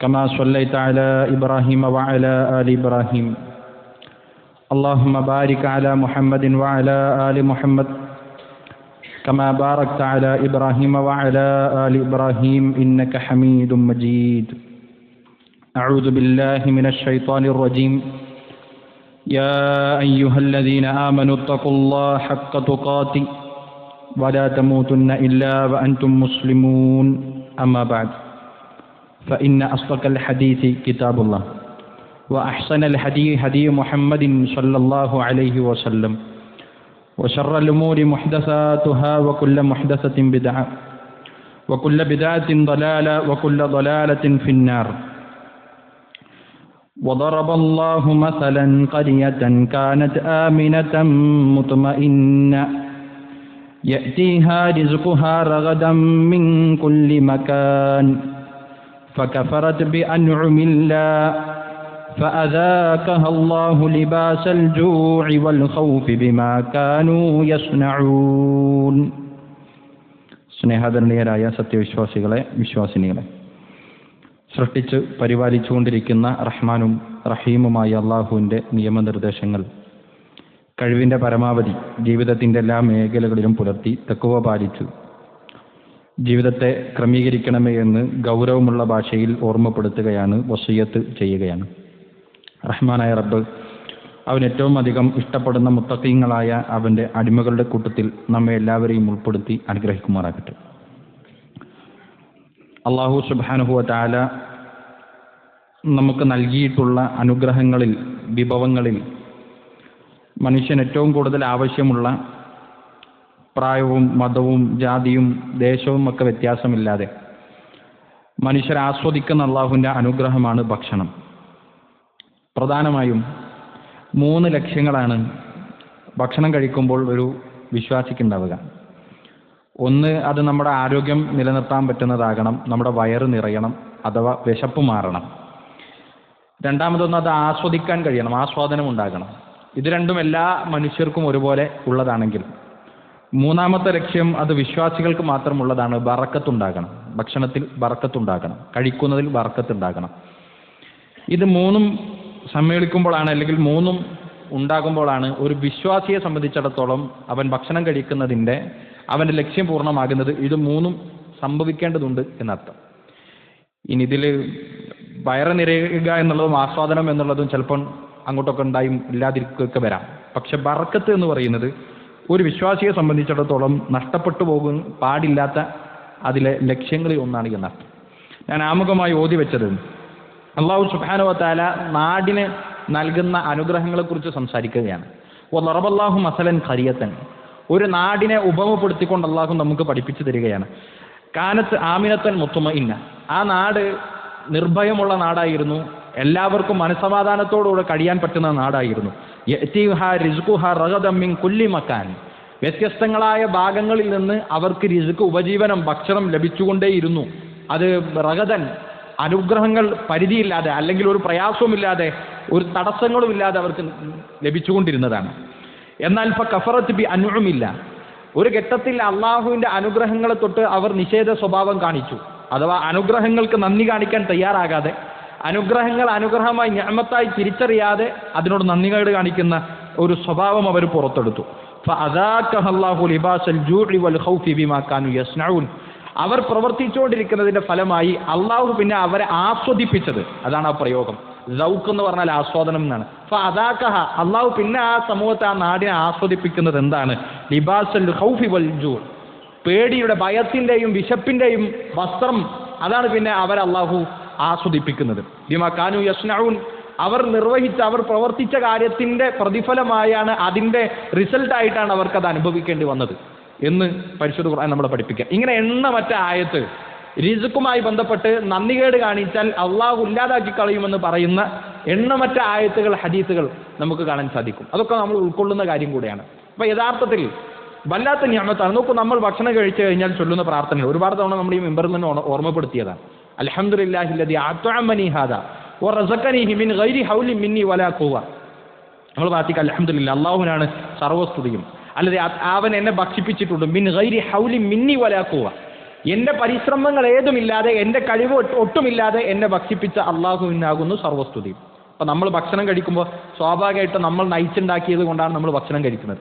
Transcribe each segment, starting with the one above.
كما صليت على إبراهيم وعلى آل إبراهيم. اللهم بارك على محمد وعلى آل محمد. كما باركت على إبراهيم وعلى آل إبراهيم إنك حميد مجيد. أعوذ بالله من الشيطان الرجيم. يا أيها الذين آمنوا اتقوا الله حق تقاته ولا تموتن إلا وأنتم مسلمون. أما بعد. فإن أصدق الحديث كتاب الله وأحسن الهدي هدي محمد صلى الله عليه وسلم وشر الأمور محدثاتها وكل محدثة بدعة وكل بدعة ضلالة وكل ضلالة في النار. وضرب الله مثلا قرية كانت آمنة مطمئنة يأتيها رزقها رغدا من كل مكان. فكفرت بأنعم الله فأذاقها الله لباس الجوع والخوف بما كانوا يصنعون സ്നേഹാദരണീയരായ സത്യവിശ്വാസികളെ വിശ്വാസിനികളെ സൃഷ്ടിച്ച് പരിപാലിച്ചുകൊണ്ടിരിക്കുന്ന റഹ്മാനും റഹീമുമായ അള്ളാഹുവിൻ്റെ നിയമനിർദ്ദേശങ്ങൾ കഴിവിൻ്റെ പരമാവധി ജീവിതത്തിൻ്റെ എല്ലാ മേഖലകളിലും പുലർത്തി തെക്കുവ പാലിച്ചു ജീവിതത്തെ ക്രമീകരിക്കണമേ എന്ന് ഗൗരവമുള്ള ഭാഷയിൽ ഓർമ്മപ്പെടുത്തുകയാണ് വസീയത്ത് ചെയ്യുകയാണ്. റഹ്മാനായ റബ്ബ് അവൻ ഏറ്റവും അധികം ഇഷ്ടപ്പെടുന്ന മുത്തക്കീങ്ങളായ അവന്റെ അടിമകളുടെ കൂട്ടത്തിൽ നമ്മെ എല്ലാവരെയും ഉൾപ്പെടുത്തി അനുഗ്രഹിക്കുമാറാകട്ടെ. അള്ളാഹു സുബാനുഹുവ താല നമുക്ക് നൽകിയിട്ടുള്ള അനുഗ്രഹങ്ങളിൽ വിഭവങ്ങളിൽ മനുഷ്യൻ ഏറ്റവും കൂടുതൽ ആവശ്യമുള്ള പ്രായവും മതവും ജാതിയും ദേശവും ഒക്കെ വ്യത്യാസമില്ലാതെ മനുഷ്യർ ആസ്വദിക്കുന്ന അള്ളാഹുവിന്റെ അനുഗ്രഹമാണ് ഭക്ഷണം. പ്രധാനമായും മൂന്ന് ലക്ഷ്യങ്ങളാണ് ഭക്ഷണം കഴിക്കുമ്പോൾ ഒരു വിശ്വാസിക്കുണ്ടാവുക. ഒന്ന് അത് നമ്മുടെ ആരോഗ്യം നിലനിർത്താൻ പറ്റുന്നതാകണം നമ്മുടെ വയറ് നിറയണം അഥവാ വിശപ്പ് മാറണം. രണ്ടാമതൊന്ന് അത് ആസ്വദിക്കാൻ കഴിയണം ആസ്വാദനം ഉണ്ടാകണം. ഇത് രണ്ടും എല്ലാ മനുഷ്യർക്കും ഒരുപോലെ ഉള്ളതാണെങ്കിൽ മൂന്നാമത്തെ ലക്ഷ്യം അത് വിശ്വാസികൾക്ക് മാത്രമുള്ളതാണ് ബറക്കത്തുണ്ടാകണം. ഭക്ഷണത്തിൽ ബറക്കത്തുണ്ടാകണം. കഴിക്കുന്നതിൽ ബറക്കത്തുണ്ടാകണം. ഇത് മൂന്നും സമ്മേളിക്കുമ്പോഴാണ് അല്ലെങ്കിൽ മൂന്നും ഉണ്ടാകുമ്പോഴാണ് ഒരു വിശ്വാസിയെ സംബന്ധിച്ചിടത്തോളം അവൻ ഭക്ഷണം കഴിക്കുന്നതിന്റെ അവന്റെ ലക്ഷ്യം പൂർണമാകുന്നത് ഇത് മൂന്നും സംഭവിക്കേണ്ടതുണ്ട് എന്നർത്ഥം. ഇനി ഇതിൽ വയറ് നിറയുക എന്നുള്ളതും ആസ്വാദനം എന്നുള്ളതും ചിലപ്പോൾ അങ്ങോട്ടൊക്കെ ഉണ്ടായും ഇല്ലാതിരിക്കുകയൊക്കെ വരാം. പക്ഷെ ബറക്കത്ത് എന്ന് പറയുന്നത് ഒരു വിശ്വാസിയെ സംബന്ധിച്ചിടത്തോളം നഷ്ടപ്പെട്ടു പോകും പാടില്ലാത്ത അതിലെ ലക്ഷ്യങ്ങളിൽ ഒന്നാണ് ഈ നഷ്ടം. ഞാൻ ആമുഖമായി ഓതി വെച്ചത് അള്ളാഹു സുബാനുവത്താല നാടിന് നൽകുന്ന അനുഗ്രഹങ്ങളെ കുറിച്ച് സംസാരിക്കുകയാണ്. ഓ ലറബല്ലാഹു മസലൻ ഖരിയത്തൻ. ഒരു നാടിനെ ഉപമപ്പെടുത്തിക്കൊണ്ട് അള്ളാഹു നമുക്ക് പഠിപ്പിച്ചു തരികയാണ്. കാനത്ത് ആമിനത്തൻ മുത്തുമ ഇന്ന ആ നാട് നിർഭയമുള്ള നാടായിരുന്നു. എല്ലാവർക്കും മനസമാധാനത്തോടുകൂടെ കഴിയാൻ പറ്റുന്ന നാടായിരുന്നു. കുല്ലി മക്കാൻ വ്യത്യസ്തങ്ങളായ ഭാഗങ്ങളിൽ നിന്ന് അവർക്ക് രിസുക്ക് ഉപജീവനം ഭക്ഷണം ലഭിച്ചുകൊണ്ടേയിരുന്നു. അത് റഗതൻ അനുഗ്രഹങ്ങൾ പരിധിയില്ലാതെ അല്ലെങ്കിൽ ഒരു പ്രയാസവുമില്ലാതെ ഒരു തടസ്സങ്ങളുമില്ലാതെ അവർക്ക് ലഭിച്ചുകൊണ്ടിരുന്നതാണ്. എന്നാൽ ഇപ്പൊ കഫറത്ത് ബി അനുഭവമില്ല ഒരു ഘട്ടത്തിൽ അള്ളാഹുവിന്റെ അനുഗ്രഹങ്ങളെ തൊട്ട് അവർ നിഷേധ സ്വഭാവം കാണിച്ചു. അഥവാ അനുഗ്രഹങ്ങൾക്ക് നന്ദി കാണിക്കാൻ തയ്യാറാകാതെ അനുഗ്രഹങ്ങൾ അനുഗ്രഹമായി ഞാമത്തായി തിരിച്ചറിയാതെ അതിനോട് നന്ദികേട് കാണിക്കുന്ന ഒരു സ്വഭാവം അവർ പുറത്തെടുത്തു. അവർ പ്രവർത്തിച്ചുകൊണ്ടിരിക്കുന്നതിന്റെ ഫലമായി അള്ളാഹു പിന്നെ അവരെ ആസ്വദിപ്പിച്ചത്. അതാണ് ആ പ്രയോഗം. ലൗക്ക് എന്ന് പറഞ്ഞാൽ ആസ്വാദനം എന്നാണ്. അപ്പൊ അതാക്കഹ അള്ളാഹു പിന്നെ ആ സമൂഹത്തെ ആ നാടിനെ ആസ്വദിപ്പിക്കുന്നത് എന്താണ്? ലിബാസൽ വൽ പേടിയുടെ ഭയത്തിന്റെയും വിശപ്പിന്റെയും വസ്ത്രം. അതാണ് പിന്നെ അവർ അള്ളാഹു ആസ്വദിപ്പിക്കുന്നത്. ബിമാ കാനു യസ്നഊൻ. അവർ നിർവഹിച്ച അവർ പ്രവർത്തിച്ച കാര്യത്തിന്റെ പ്രതിഫലമായാണ് അതിന്റെ റിസൾട്ട് ആയിട്ടാണ് അവർക്ക് അത് അനുഭവിക്കേണ്ടി വന്നത് എന്ന് പരിശുദ്ധ ഖുർആൻ നമ്മളെ പഠിപ്പിക്കുക. ഇങ്ങനെ എണ്ണമറ്റ ആയത്ത് റിസുക്കുമായി ബന്ധപ്പെട്ട് നന്ദികേട് കാണിച്ചാൽ അള്ളാഹു ഇല്ലാതാക്കി കളയുമെന്ന് പറയുന്ന എണ്ണമറ്റ ആയത്തുകൾ ഹദീസുകൾ നമുക്ക് കാണാൻ സാധിക്കും. അതൊക്കെ നമ്മൾ ഉൾക്കൊള്ളുന്ന കാര്യം കൂടിയാണ്. അപ്പൊ യഥാർത്ഥത്തിൽ വല്ലാത്ത ഞാമത്താണ് നോക്കൂ നമ്മൾ ഭക്ഷണം കഴിച്ചു കഴിഞ്ഞാൽ ചൊല്ലുന്ന പ്രാർത്ഥന ഒരുപാട് തവണ നമ്മൾ ഈ മെമ്പറിൽ നിന്ന് ഓർമ്മപ്പെടുത്തിയതാണ്. വറസഖനിഹി മിൻ ഗൈരി ഹൗലി വലാ നമ്മൾ അള്ളാഹുവിനാണ് സർവസ്തുതിയും. അല്ലാതെ അവൻ എന്നെ ഭക്ഷിപ്പിച്ചിട്ടുണ്ട്. മിൻ ഗൈരി ഹൗലി മിന്നി വലാക്കുക എന്റെ പരിശ്രമങ്ങൾ ഏതുമില്ലാതെ എന്റെ കഴിവ് ഒട്ട് ഒട്ടുമില്ലാതെ എന്നെ ഭക്ഷിപ്പിച്ച അള്ളാഹുവിനാകുന്നു സർവസ്തുതിയും. അപ്പൊ നമ്മൾ ഭക്ഷണം കഴിക്കുമ്പോൾ സ്വാഭാവികമായിട്ട് നമ്മൾ നയിച്ചുണ്ടാക്കിയത് കൊണ്ടാണ് നമ്മൾ ഭക്ഷണം കഴിക്കുന്നത്.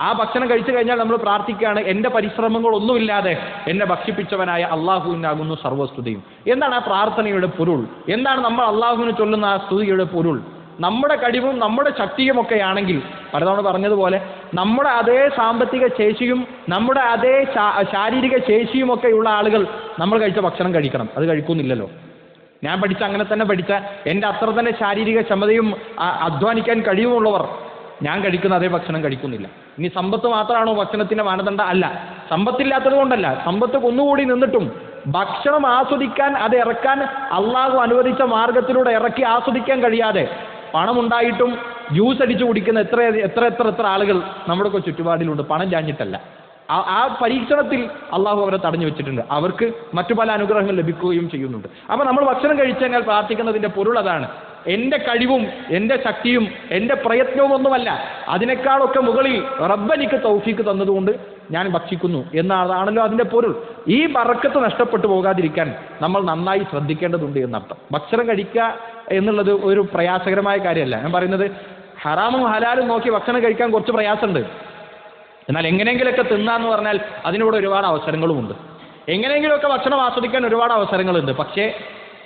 ആ ഭക്ഷണം കഴിച്ചു കഴിഞ്ഞാൽ നമ്മൾ പ്രാർത്ഥിക്കുകയാണ് എന്റെ പരിശ്രമങ്ങളൊന്നുമില്ലാതെ എന്നെ ഭക്ഷിപ്പിച്ചവനായ അള്ളാഹുവിനാകുന്നു സർവസ്തുതിയും എന്താണ് ആ പ്രാർത്ഥനയുടെ പൊരുൾ? എന്താണ് നമ്മൾ അള്ളാഹുവിന് ചൊല്ലുന്ന ആ സ്തുതിയുടെ പൊരുൾ? നമ്മുടെ കഴിവും നമ്മുടെ ശക്തിയും ഒക്കെ ആണെങ്കിൽ പലതവണ പറഞ്ഞതുപോലെ നമ്മുടെ അതേ സാമ്പത്തിക ശേഷിയും നമ്മുടെ അതേ ശാരീരിക ശേഷിയും ഒക്കെയുള്ള ഉള്ള ആളുകൾ നമ്മൾ കഴിച്ച ഭക്ഷണം കഴിക്കണം. അത് കഴിക്കുന്നില്ലല്ലോ. ഞാൻ പഠിച്ച അങ്ങനെ തന്നെ പഠിച്ച എന്റെ അത്ര തന്നെ ശാരീരിക ക്ഷമതയും അധ്വാനിക്കാൻ കഴിവുമുള്ളവർ ഞാൻ കഴിക്കുന്ന അതേ ഭക്ഷണം കഴിക്കുന്നില്ല. ഇനി സമ്പത്ത് മാത്രമാണോ ഭക്ഷണത്തിന്റെ മാനദണ്ഡ? അല്ല. സമ്പത്തില്ലാത്തത് കൊണ്ടല്ല. സമ്പത്ത് ഒന്നുകൂടി നിന്നിട്ടും ഭക്ഷണം ആസ്വദിക്കാൻ അത് ഇറക്കാൻ അള്ളാഹു അനുവദിച്ച മാർഗത്തിലൂടെ ഇറക്കി ആസ്വദിക്കാൻ കഴിയാതെ പണമുണ്ടായിട്ടും ജ്യൂസ് അടിച്ചു കുടിക്കുന്ന എത്ര എത്ര എത്ര എത്ര ആളുകൾ നമ്മുടെ ചുറ്റുപാടിലുണ്ട്. പണം ചാഞ്ഞിട്ടല്ല. ആ പരീക്ഷണത്തിൽ അള്ളാഹു അവരെ തടഞ്ഞു വെച്ചിട്ടുണ്ട്. അവർക്ക് മറ്റു പല അനുഗ്രഹങ്ങൾ ലഭിക്കുകയും ചെയ്യുന്നുണ്ട്. അപ്പൊ നമ്മൾ ഭക്ഷണം കഴിച്ചു കഴിഞ്ഞാൽ പ്രാർത്ഥിക്കുന്നതിന്റെ പൊരുൾ അതാണ്. എന്റെ കഴിവും എന്റെ ശക്തിയും എന്റെ പ്രയത്നവും ഒന്നുമല്ല. അതിനേക്കാളൊക്കെ മുകളിൽ റബ്ബനിക്ക് തൗഫീക്ക് തന്നതുകൊണ്ട് ഞാൻ ഭക്ഷിക്കുന്നു എന്നാണല്ലോ അതിന്റെ പൊരുൾ. ഈ ബറക്കത്ത് നഷ്ടപ്പെട്ടു പോകാതിരിക്കാൻ നമ്മൾ നന്നായി ശ്രദ്ധിക്കേണ്ടതുണ്ട് എന്നർത്ഥം. ഭക്ഷണം കഴിക്കുക എന്നുള്ളത് ഒരു പ്രയാസകരമായ കാര്യമല്ല. ഞാൻ പറയുന്നത് ഹറാമും ഹലാലും നോക്കി ഭക്ഷണം കഴിക്കാൻ കുറച്ച് പ്രയാസമുണ്ട്. എന്നാൽ എങ്ങനെയെങ്കിലുമൊക്കെ തിന്നാന്ന് പറഞ്ഞാൽ അതിനോട് ഒരുപാട് അവസരങ്ങളുമുണ്ട്. എങ്ങനെയെങ്കിലുമൊക്കെ ഭക്ഷണം ആസ്വദിക്കാൻ ഒരുപാട് അവസരങ്ങളുണ്ട്. പക്ഷേ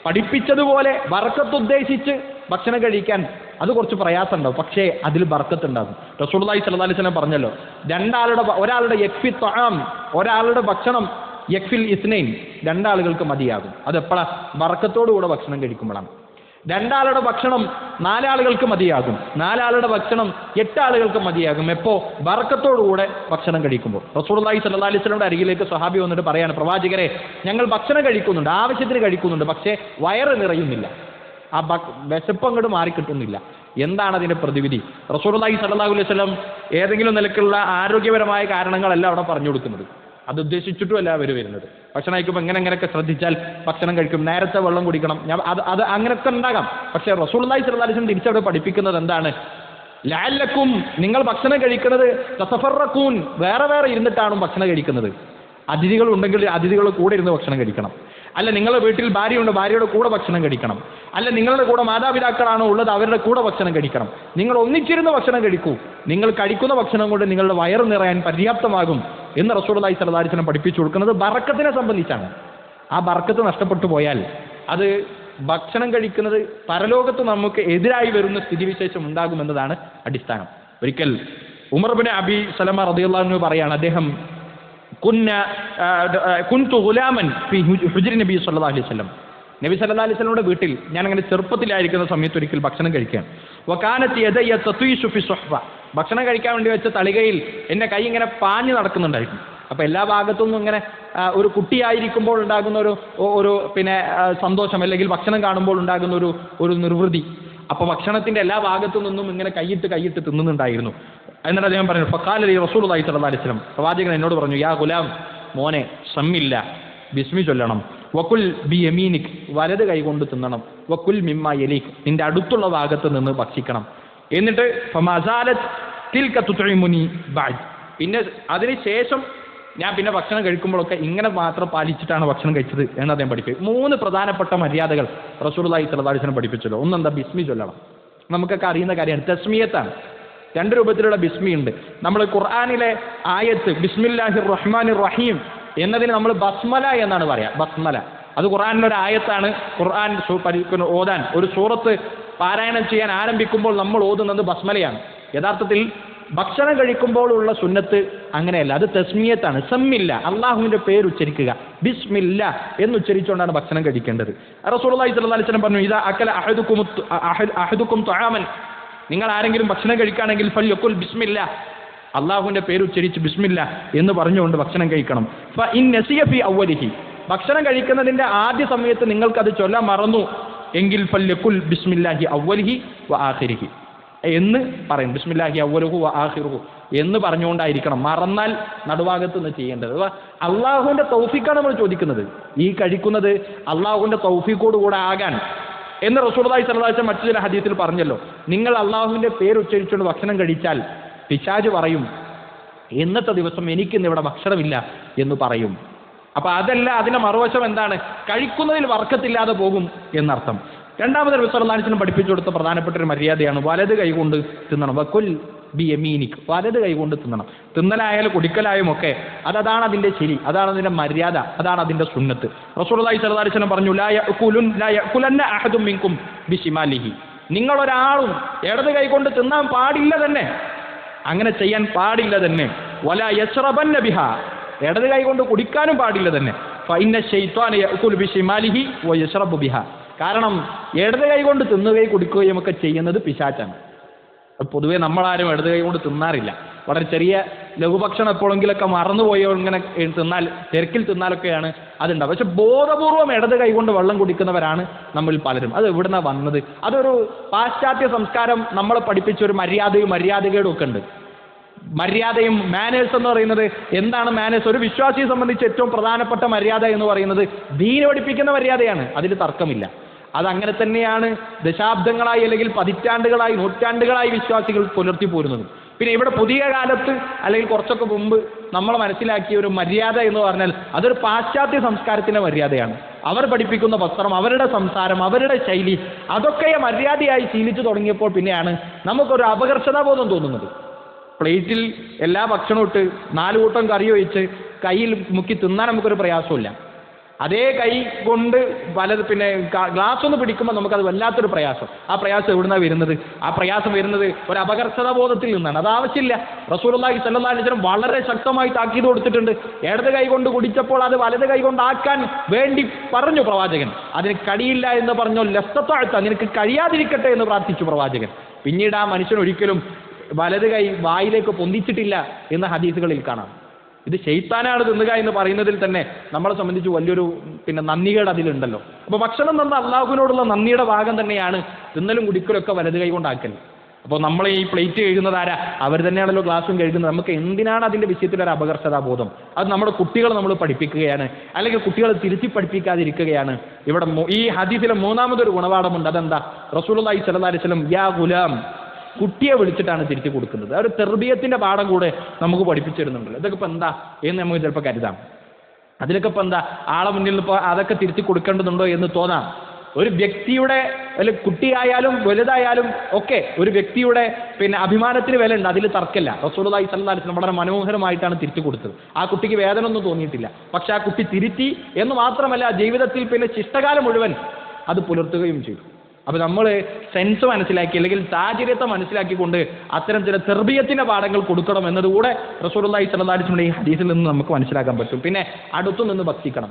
പഠിപ്പിച്ചതുപോലെ ബർക്കത്ത് ഉദ്ദേശിച്ച് ഭക്ഷണം കഴിക്കാൻ അത് കുറച്ച് പ്രയാസമുണ്ടാവും. പക്ഷേ അതിൽ ബർക്കത്ത് ഉണ്ടാകും റസൂർലായി സ്വല്ലല്ലാഹി അലൈഹി വസല്ലം പറഞ്ഞല്ലോ രണ്ടാളുടെ ഒരാളുടെ യക്ഫി ത്വആം ഒരാളുടെ ഭക്ഷണം യക്ഫിൽ ഇസ്നൈൻ രണ്ടാളുകൾക്ക് മതിയാകും. അത് എപ്പോഴാ ബർക്കത്തോടുകൂടെ ഭക്ഷണം കഴിക്കുമ്പോഴാണ്. രണ്ടാളുടെ ഭക്ഷണം നാലാളുകൾക്ക് മതിയാകും. നാലാളുടെ ഭക്ഷണം എട്ടാളുകൾക്ക് മതിയാകും. എപ്പോ? ബർക്കത്തോടുകൂടെ ഭക്ഷണം കഴിക്കുമ്പോൾ. റസൂർലായി സല്ലാ അലൈഹി സ്വലമിന്റെ അരികിലേക്ക് സഹാബി വന്നിട്ട് പറയാണ് പ്രവാചകരെ ഞങ്ങൾ ഭക്ഷണം കഴിക്കുന്നുണ്ട് ആവശ്യത്തിന് കഴിക്കുന്നുണ്ട് പക്ഷേ വയറ് നിറയുന്നില്ല. ആ വിശപ്പ് അങ്ങോട്ട് മാറിക്കിട്ടുന്നില്ല. എന്താണ് അതിന്റെ പ്രതിവിധി? റസൂർലായി സല്ലാഹു അലൈഹി സ്വലം ഏതെങ്കിലും നിലക്കുള്ള ആരോഗ്യപരമായ കാരണങ്ങളല്ല അവിടെ പറഞ്ഞു കൊടുക്കുന്നത്. അത് ഉദ്ദേശിച്ചിട്ടുമല്ല അവർ വരുന്നത്. ഭക്ഷണം കഴിക്കുമ്പോൾ എങ്ങനെ എങ്ങനെയൊക്കെ ശ്രദ്ധിച്ചാൽ ഭക്ഷണം കഴിക്കും. നേരത്തെ വെള്ളം കുടിക്കണം. ഞാൻ അത് അത് അങ്ങനെയൊക്കെ ഉണ്ടാകാം. പക്ഷേ റസൂള്ളി ചെറുതാലും തിരിച്ചവിടെ പഠിപ്പിക്കുന്നത് എന്താണ്? ലാലക്കും നിങ്ങൾ ഭക്ഷണം കഴിക്കുന്നത് തസഫറക്കൂൻ വേറെ വേറെ ഇരുന്നിട്ടാണ് ഭക്ഷണം കഴിക്കുന്നത്. അതിഥികൾ ഉണ്ടെങ്കിൽ അതിഥികൾ കൂടെ ഇരുന്ന് ഭക്ഷണം കഴിക്കണം. അല്ല നിങ്ങളുടെ വീട്ടിൽ ഭാര്യയുണ്ട് ഭാര്യയുടെ കൂടെ ഭക്ഷണം കഴിക്കണം. അല്ല നിങ്ങളുടെ കൂടെ മാതാപിതാക്കളാണോ ഉള്ളത് അവരുടെ കൂടെ ഭക്ഷണം കഴിക്കണം. നിങ്ങൾ ഒന്നിച്ചിരുന്ന് ഭക്ഷണം കഴിക്കൂ. നിങ്ങൾ കഴിക്കുന്ന ഭക്ഷണം കൊണ്ട് നിങ്ങളുടെ വയറ് നിറയാൻ പര്യാപ്തമാകും. എന്ന് റസൂർലായി സലദാരിസനം പഠിപ്പിച്ചു കൊടുക്കുന്നത് ബറക്കത്തിനെ സംബന്ധിച്ചാണ്. ആ ബറക്കത്ത് നഷ്ടപ്പെട്ടു പോയാൽ അത് ഭക്ഷണം കഴിക്കുന്നത് പരലോകത്ത് നമുക്ക് എതിരായി വരുന്ന സ്ഥിതിവിശേഷം ഉണ്ടാകുമെന്നതാണ് അടിസ്ഥാനം. ഒരിക്കൽ ഉമർ ബിൻ അബി സലമ റദിയുള്ളു പറയാണ് അദ്ദേഹം കുന്ന കുൻതു ഗുലാമൻ ഹുജ്രി നബി സല്ലാ അലൈഹി സ്വലം നബി സല്ലാ അലൈഹി വസല്ലമയുടെ വീട്ടിൽ ഞാൻ അങ്ങനെ ചെറുപ്പത്തിലായിരിക്കുന്ന സമയത്ത് ഒരിക്കൽ ഭക്ഷണം കഴിക്കാൻ ഭക്ഷണം കഴിക്കാൻ വേണ്ടി വെച്ച തളികയിൽ എന്റെ കൈ ഇങ്ങനെ പാഞ്ഞു നടക്കുന്നുണ്ടായിരുന്നു. അപ്പൊ എല്ലാ ഭാഗത്തു നിന്നും ഇങ്ങനെ ഒരു കുട്ടിയായിരിക്കുമ്പോൾ ഉണ്ടാകുന്ന ഒരു ഒരു പിന്നെ സന്തോഷം അല്ലെങ്കിൽ ഭക്ഷണം കാണുമ്പോൾ ഉണ്ടാകുന്ന ഒരു ഒരു നിർവൃതി. അപ്പൊ ഭക്ഷണത്തിന്റെ എല്ലാ ഭാഗത്തു നിന്നും ഇങ്ങനെ കൈയിട്ട് കൈയിട്ട് തിന്നുന്നുണ്ടായിരുന്നു. എന്നിട്ട് അദ്ദേഹം പറഞ്ഞു ഫക്കാലി അലൈഹി വസല്ലം. പ്രവാചകൻ എന്നോട് പറഞ്ഞു യാ ഗുലാം മോനെ സമ്മില്ല ബിസ്മി ചൊല്ലണം. വക്കുൽ ബി എമീനിക് വലത് കൈ കൊണ്ട് തിന്നണം. വക്കുൽ മിമ്മ എലീഖ് നിന്റെ അടുത്തുള്ള ഭാഗത്ത് നിന്ന് ഭക്ഷിക്കണം. എന്നിട്ട് ഫമസാലത്ത് ബഅദ്. പിന്നെ അതിനുശേഷം ഞാൻ പിന്നെ ഭക്ഷണം കഴിക്കുമ്പോഴൊക്കെ ഇങ്ങനെ മാത്രം പാലിച്ചിട്ടാണ് ഭക്ഷണം കഴിച്ചത് എന്ന് അദ്ദേഹം പഠിപ്പിക്കും മൂന്ന് പ്രധാനപ്പെട്ട മര്യാദകൾ അലൈഹി വസല്ലം പഠിപ്പിച്ചല്ലോ. ഒന്നെന്താ? ബിസ്മി ചൊല്ലണം. നമുക്കൊക്കെ അറിയുന്ന കാര്യമാണ്. തസ്മിയത്താണ്. രണ്ട് രൂപത്തിലുള്ള ബിസ്മി ഉണ്ട്. നമ്മൾ ഖുർആാനിലെ ആയത്ത് ബിസ്മില്ലാഹിർ റഹ്മാൻ റഹീം എന്നതിന് നമ്മൾ ബസ്മല എന്നാണ് പറയാ. ബസ്മല. അത് ഖുർആാനിലൊരു ആയത്താണ്. ഖുർആൻ ഓതാൻ. ഒരു സൂറത്ത് പാരായണം ചെയ്യാൻ ആരംഭിക്കുമ്പോൾ നമ്മൾ ഓതുന്നത് ബസ്മലയാണ്. യഥാർത്ഥത്തിൽ ഭക്ഷണം കഴിക്കുമ്പോഴുള്ള സുന്നത്ത് അങ്ങനെയല്ല. അത് തസ്മിയത്താണ്. സമ്മില്ല. അള്ളാഹുവിന്റെ പേര് ഉച്ചരിക്കുക. ബിസ്മില്ല എന്ന് ഉച്ചരിച്ചുകൊണ്ടാണ് ഭക്ഷണം കഴിക്കേണ്ടത്. റസൂലുള്ളാഹി സ്വലം പറഞ്ഞു ഇതാ അക്കല അഹദുക്കും അഹദുക്കും ത്വആമൻ നിങ്ങൾ ആരെങ്കിലും ഭക്ഷണം കഴിക്കുകയാണെങ്കിൽ ഫല്യക്കുൽ ബിസ്മില്ല. അള്ളാഹുവിന്റെ പേര് ഉച്ചരിച്ച് ബിസ്മില്ല എന്ന് പറഞ്ഞുകൊണ്ട് ഭക്ഷണം കഴിക്കണം. ഇൻ നസിയ ഔവലിഹി ഭക്ഷണം കഴിക്കുന്നതിന്റെ ആദ്യ സമയത്ത് നിങ്ങൾക്ക് അത് ചൊല്ലാൻ മറന്നു. എങ്കിൽ ഫല്യക്കുൽ ബിസ്മില്ലാഹി അവൽഹി വ ആഹിരിഹി എന്ന് പറയും. ബിസ്മില്ലാഹി അവലുഹു വ ആഹിറുഹു എന്ന് പറഞ്ഞുകൊണ്ടായിരിക്കണം മറന്നാൽ നടുഭാഗത്ത് നിന്ന് ചെയ്യേണ്ടത്. അഥവാ അള്ളാഹുവിന്റെ തൗഫീഖാണ് നമ്മൾ ചോദിക്കുന്നത്. ഈ കഴിക്കുന്നത് അള്ളാഹുവിന്റെ തൗഫീഖോട് കൂടെ ആകാൻ. എന്ന് റസൂർദായി സലഹ് മറ്റു ചില ഹദീത്തിൽ പറഞ്ഞല്ലോ. നിങ്ങൾ അള്ളാഹുവിന്റെ പേര് ഉച്ചരിച്ചുകൊണ്ട് ഭക്ഷണം കഴിച്ചാൽ പിശാജ് പറയും. ഇന്നത്തെ ദിവസം എനിക്കിന്ന് ഇവിടെ ഭക്ഷണമില്ല എന്ന് പറയും. അപ്പൊ അതല്ല അതിന്റെ മറുവശം എന്താണ്? കഴിക്കുന്നതിൽ വർക്കത്തില്ലാതെ പോകും എന്നർത്ഥം. രണ്ടാമത് വിശ്വനാഥിനും പഠിപ്പിച്ചു കൊടുത്ത പ്രധാനപ്പെട്ട ഒരു മര്യാദയാണ് വലത് കൈകൊണ്ട് തിന്നണം. വക്കുൽ ബി എമീനിക് വലത് കൈകൊണ്ട് തിന്നണം. തിന്നലായാലും കുടിക്കലായും ഒക്കെ അതാണ് അതിന്റെ ശരി അതാണ് അതിന്റെ മര്യാദ അതാണ് അതിന്റെ സുന്നത്ത്. സ്വല്ലല്ലാഹി അലൈഹി പറഞ്ഞു ലാ യഅകുലുൻ ലാ യഅകുലന്ന അഹദും ഒരാളും ഇടത് കൈകൊണ്ട് തിന്നാൻ പാടില്ല തന്നെ. അങ്ങനെ ചെയ്യാൻ പാടില്ല തന്നെ. വല യശ്രബൻ ബിഹ. ഇടത് കൈ കൊണ്ട് കുടിക്കാനും പാടില്ല തന്നെ. ഫൈന വ യശ്റബു ബിഹ. കാരണം ഇടത് കൈ കൊണ്ട് തിന്നുകയും കുടിക്കുകയും ഒക്കെ ചെയ്യുന്നത് പിശാച്ചാണ് പൊതുവെ നമ്മളാരും ഇടത് കൈ കൊണ്ട് തിന്നാറില്ല. വളരെ ചെറിയ ലഘുഭക്ഷണം എപ്പോഴെങ്കിലൊക്കെ മറന്നുപോയോ ഇങ്ങനെ തിന്നാൽ തിരക്കിൽ തിന്നാലൊക്കെയാണ് അതുണ്ടാവുക. പക്ഷെ ബോധപൂർവം ഇടത് കൈ കൊണ്ട് വെള്ളം കുടിക്കുന്നവരാണ് നമ്മിൽ പലരും. അത് എവിടുന്നാ വന്നത്? അതൊരു പാശ്ചാത്യ സംസ്കാരം നമ്മളെ പഠിപ്പിച്ച ഒരു മര്യാദയും മര്യാദകേടും ഒക്കെ ഉണ്ട്. മര്യാദയും മാനേഴ്സ് എന്ന് പറയുന്നത് എന്താണ് മാനേഴ്സ് ഒരു വിശ്വാസിയെ സംബന്ധിച്ച് ഏറ്റവും പ്രധാനപ്പെട്ട മര്യാദ എന്ന് പറയുന്നത് ദീന പഠിപ്പിക്കുന്ന മര്യാദയാണ്. അതിൽ തർക്കമില്ല. അതങ്ങനെ തന്നെയാണ് ദശാബ്ദങ്ങളായി അല്ലെങ്കിൽ പതിറ്റാണ്ടുകളായി നൂറ്റാണ്ടുകളായി വിശ്വാസികൾ പുലർത്തി പോരുന്നത്. പിന്നെ ഇവിടെ പുതിയ കാലത്ത് അല്ലെങ്കിൽ കുറച്ചൊക്കെ മുമ്പ് നമ്മൾ മനസ്സിലാക്കിയ ഒരു മര്യാദ എന്ന് പറഞ്ഞാൽ അതൊരു പാശ്ചാത്യ സംസ്കാരത്തിന്റെ മര്യാദയാണ്. അവർ പഠിപ്പിക്കുന്ന വസ്ത്രം അവരുടെ സംസാരം അവരുടെ ശൈലി അതൊക്കെ മര്യാദയായി ശീലിച്ചു തുടങ്ങിയപ്പോൾ പിന്നെയാണ് നമുക്കൊരു അപകർഷതാബോധം തോന്നുന്നത്. പ്ലേറ്റിൽ എല്ലാ ഭക്ഷണവും ഇട്ട് നാല് കൂട്ടം കറി ഒഴിച്ച് കയ്യിൽ മുക്കി തിന്നാൻ നമുക്കൊരു പ്രയാസമില്ല അതേ കൈ കൊണ്ട് പലത് പിന്നെ ഗ്ലാസ് ഒന്ന് പിടിക്കുമ്പോൾ നമുക്കത് വല്ലാത്തൊരു പ്രയാസം. ആ പ്രയാസം എവിടുന്നാണ് വരുന്നത്? ആ പ്രയാസം വരുന്നത് ഒരു അപകർഷതാ ബോധത്തിൽ നിന്നാണ്. അത് ആവശ്യമില്ല. അലൈഹി വസല്ലം വളരെ ശക്തമായി താക്കീത് കൊടുത്തിട്ടുണ്ട്. ഇടത് കൈ കൊണ്ട് കുടിച്ചപ്പോൾ അത് വലത് കൈ കൊണ്ടാക്കാൻ വേണ്ടി പറഞ്ഞു പ്രവാചകൻ. അതിന് കഴിയില്ല എന്ന് പറഞ്ഞോ ലസ്തത്താഴ്ത്ത നിനക്ക് കഴിയാതിരിക്കട്ടെ എന്ന് പ്രാർത്ഥിച്ചു പ്രവാചകൻ. പിന്നീട് ആ മനുഷ്യൻ ഒരിക്കലും വലത് കൈ വായിലേക്ക് പൊന്തിച്ചിട്ടില്ല എന്ന് ഹദീസുകളിൽ കാണാം. ഇത് ഷെയ്ത്താനാണ് തിന്നുക എന്ന് പറയുന്നതിൽ തന്നെ നമ്മളെ സംബന്ധിച്ച് വലിയൊരു പിന്നെ നന്ദികേട് അതിലുണ്ടല്ലോ. അപ്പൊ ഭക്ഷണം തന്ന അള്ളാഹുവിനോടുള്ള നന്ദിയുടെ ഭാഗം തന്നെയാണ് തിന്നലും കുടിക്കലൊക്കെ വലത് കൈ കൊണ്ടാക്കൽ. അപ്പോൾ നമ്മൾ ഈ പ്ലേറ്റ് കഴുകുന്നത് ആരാ? അവർ തന്നെയാണല്ലോ ഗ്ലാസും കഴുകുന്നത്. നമുക്ക് എന്തിനാണ് അതിന്റെ വിഷയത്തിൽ ഒരു അപകർഷതാബോധം അത് നമ്മുടെ കുട്ടികളെ നമ്മൾ പഠിപ്പിക്കുകയാണ്. അല്ലെങ്കിൽ കുട്ടികളെ തിരുത്തി പഠിപ്പിക്കാതിരിക്കുകയാണ്. ഇവിടെ ഈ ഹദീസിലെ മൂന്നാമതൊരു ഗുണപാഠമുണ്ട്. അതെന്താ? റസൂലുള്ളാഹി സ്വല്ലല്ലാഹി അലൈഹി വസല്ലം യാ ഗുലാം കുട്ടിയെ വിളിച്ചിട്ടാണ് തിരിച്ചു കൊടുക്കുന്നത്. ആ ഒരു തെർബിയത്തിന്റെ പാഠം കൂടെ നമുക്ക് പഠിപ്പിച്ചു തരുന്നുണ്ടല്ലോ ഇതൊക്കെ ഇപ്പൊ എന്താ? എന്ന് നമുക്ക് ചിലപ്പോൾ കരുതാം. അതിലൊക്കെ ഇപ്പൊ എന്താ? ആളെ മുന്നിൽ ഇപ്പോൾ അതൊക്കെ തിരിച്ചു കൊടുക്കേണ്ടതുണ്ടോ എന്ന് തോന്നാം. ഒരു വ്യക്തിയുടെ അല്ലെ കുട്ടിയായാലും വലുതായാലും ഒക്കെ ഒരു വ്യക്തിയുടെ പിന്നെ അഭിമാനത്തിന് വില ഉണ്ട്. അതിൽ സ്വല്ലല്ലാഹി അലൈഹി വസല്ലം വളരെ മനോഹരമായിട്ടാണ് തിരിച്ചു കൊടുത്തത്. ആ കുട്ടിക്ക് വേദന ഒന്നും തോന്നിയിട്ടില്ല. പക്ഷെ ആ കുട്ടി തിരുത്തി എന്ന് മാത്രമല്ല ജീവിതത്തിൽ പിന്നെ ശിഷ്ടകാലം മുഴുവൻ അത് പുലർത്തുകയും ചെയ്തു. അപ്പൊ നമ്മൾ സെൻസ് മനസ്സിലാക്കി അല്ലെങ്കിൽ സാഹചര്യത്തെ മനസ്സിലാക്കിക്കൊണ്ട് അത്തരം ചില തെർബീയത്തിന്റെ പാഠങ്ങൾ കൊടുക്കണം എന്നതുകൂടെ അലൈഹി വസല്ലം ഈ ഹദീസിൽ നിന്ന് നമുക്ക് മനസ്സിലാക്കാൻ പറ്റും. പിന്നെ അടുത്തു നിന്ന് ഭക്ഷിക്കണം.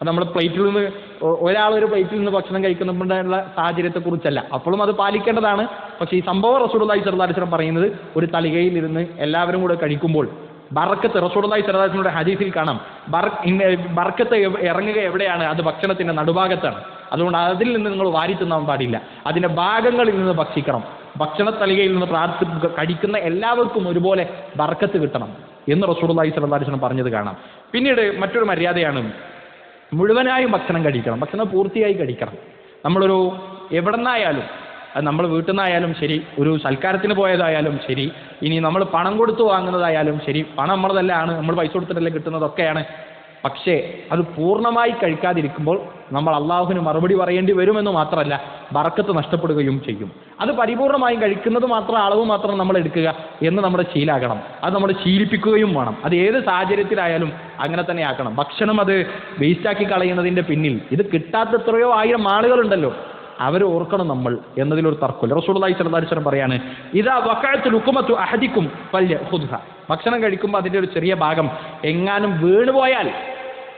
അത് നമ്മൾ പ്ലേറ്റിൽ നിന്ന് ഒരാൾ ഒരു പ്ലേറ്റിൽ നിന്ന് ഭക്ഷണം കഴിക്കുമ്പോഴുള്ള സാഹചര്യത്തെക്കുറിച്ചല്ല അപ്പോഴും അത് പാലിക്കേണ്ടതാണ്. പക്ഷേ ഈ സംഭവം അലൈഹി വസല്ലം പറയുന്നത് ഒരു തളികയിൽ ഇരുന്ന് എല്ലാവരും കൂടെ കഴിക്കുമ്പോൾ സ്വല്ലല്ലാഹി അലൈഹി വസല്ലമയുടെ ഹദീസിൽ കാണാം. ബർ ബറക്കത്ത് ഇറങ്ങുക എവിടെയാണ്? അത് ഭക്ഷണത്തിന്റെ നടുഭാഗത്താണ്. അതുകൊണ്ട് അതിൽ നിന്ന് നിങ്ങൾ വാരി തിന്നാൻ പാടില്ല. അതിന്റെ ഭാഗങ്ങളിൽ നിന്ന് ഭക്ഷിക്കണം. ഭക്ഷണ തലികയിൽ നിന്ന് പ്രാർത്ഥി കഴിക്കുന്ന എല്ലാവർക്കും ഒരുപോലെ ബർക്കത്ത് കിട്ടണം എന്ന് അലൈഹി വസല്ലം പറഞ്ഞത് കാണാം. പിന്നീട് മറ്റൊരു മര്യാദയാണ് മുഴുവനായും ഭക്ഷണം കഴിക്കണം. ഭക്ഷണം പൂർത്തിയായി കഴിക്കണം. നമ്മളൊരു എവിടെ നിന്നായാലും അത് നമ്മൾ വീട്ടിൽ നിന്നായാലും ശരി ഒരു സൽക്കാരത്തിന് പോയതായാലും ശരി ഇനി നമ്മൾ പണം കൊടുത്ത് വാങ്ങുന്നതായാലും ശരി പണം നമ്മളതല്ലാണ് നമ്മൾ പൈസ കൊടുത്തിട്ടല്ലേ കിട്ടുന്നതൊക്കെയാണ് പക്ഷേ അത് പൂർണമായി കഴിക്കാതിരിക്കുമ്പോൾ നമ്മൾ അള്ളാഹുവിന് മറുപടി പറയേണ്ടി വരുമെന്ന് മാത്രമല്ല ബറക്കത്ത് നഷ്ടപ്പെടുകയും ചെയ്യും. അത് പരിപൂർണമായും കഴിക്കുന്നത് മാത്രം അളവ് മാത്രം നമ്മൾ എടുക്കുക എന്ന് നമ്മുടെ ശീലാകണം. അത് നമ്മൾ ശീലിപ്പിക്കുകയും വേണം. അത് ഏത് സാഹചര്യത്തിലായാലും അങ്ങനെ തന്നെ ആക്കണം. ഭക്ഷണം അത് വേസ്റ്റാക്കി കളയുന്നതിന്റെ പിന്നിൽ ഇത് കിട്ടാത്ത എത്രയോ ആയിരം ആളുകളുണ്ടല്ലോ. അവർ ഓർക്കണം നമ്മൾ എന്നതിലൊരു തർക്കമില്ല. റസൂള്ളി വസല്ലം പറയാണ് ഇതാ വഖഅത്തുൽ ഉക്കുമത്തു അഹദിക്കും ഹുദ്ഹ ഭക്ഷണം കഴിക്കുമ്പോൾ അതിന്റെ ഒരു ചെറിയ ഭാഗം എങ്ങാനും വീണുപോയാൽ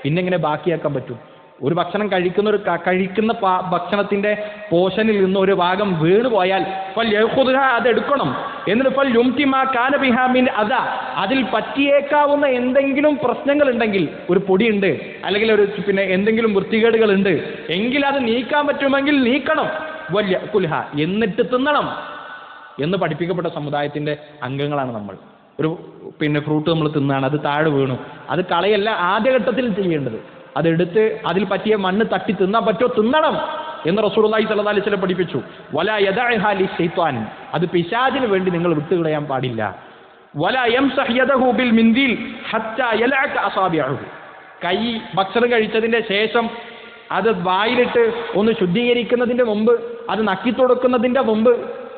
പിന്നെ എങ്ങനെ ബാക്കിയാക്കാൻ പറ്റും? ഒരു ഭക്ഷണം കഴിക്കുന്ന ഒരു കഴിക്കുന്ന ഭക്ഷണത്തിന്റെ പോഷനിൽ നിന്ന് ഒരു ഭാഗം വീണ് പോയാൽ ഫൽയഖുദ്ഹ അത് എടുക്കണം. എന്നിട്ട് കാനബിഹാമിൻ അത അതിൽ പറ്റിയേക്കാവുന്ന എന്തെങ്കിലും പ്രശ്നങ്ങൾ ഉണ്ടെങ്കിൽ ഒരു പൊടിയുണ്ട് അല്ലെങ്കിൽ ഒരു പിന്നെ എന്തെങ്കിലും വൃത്തികേടുകൾ ഉണ്ട് എങ്കിൽ അത് നീക്കാൻ പറ്റുമെങ്കിൽ നീക്കണം. വല്യ കുൽഹ എന്നിട്ട് തിന്നണം. എന്ന് പഠിപ്പിക്കപ്പെട്ട സമുദായത്തിന്റെ അംഗങ്ങളാണ് നമ്മൾ. ഒരു പിന്നെ ഫ്രൂട്ട് നമ്മൾ തിന്നാണ് അത് താഴെ വീണു. അത് കളയല്ല ആദ്യഘട്ടത്തിൽ ചെയ്യേണ്ടത്. അതെടുത്ത് അതിൽ പറ്റിയ മണ്ണ് തട്ടി തിന്നാൻ പറ്റോ? തിന്നണം എന്ന് സ്വല്ലല്ലാഹി അലൈഹി വസല്ലം പഠിപ്പിച്ചു. വല യദഅഹ ഷെയ്ത്താൻ അത് പിശാചിന് വേണ്ടി നിങ്ങൾ വിട്ടുകളയാൻ പാടില്ല. വല എം യദഹു മിന്തിൽ കൈ ഭക്ഷണം കഴിച്ചതിന്റെ ശേഷം അത് വായിലിട്ട് ഒന്ന് ശുദ്ധീകരിക്കുന്നതിന്റെ മുമ്പ് അത് നക്കി തുടക്കുന്നതിന്റെ മുമ്പ്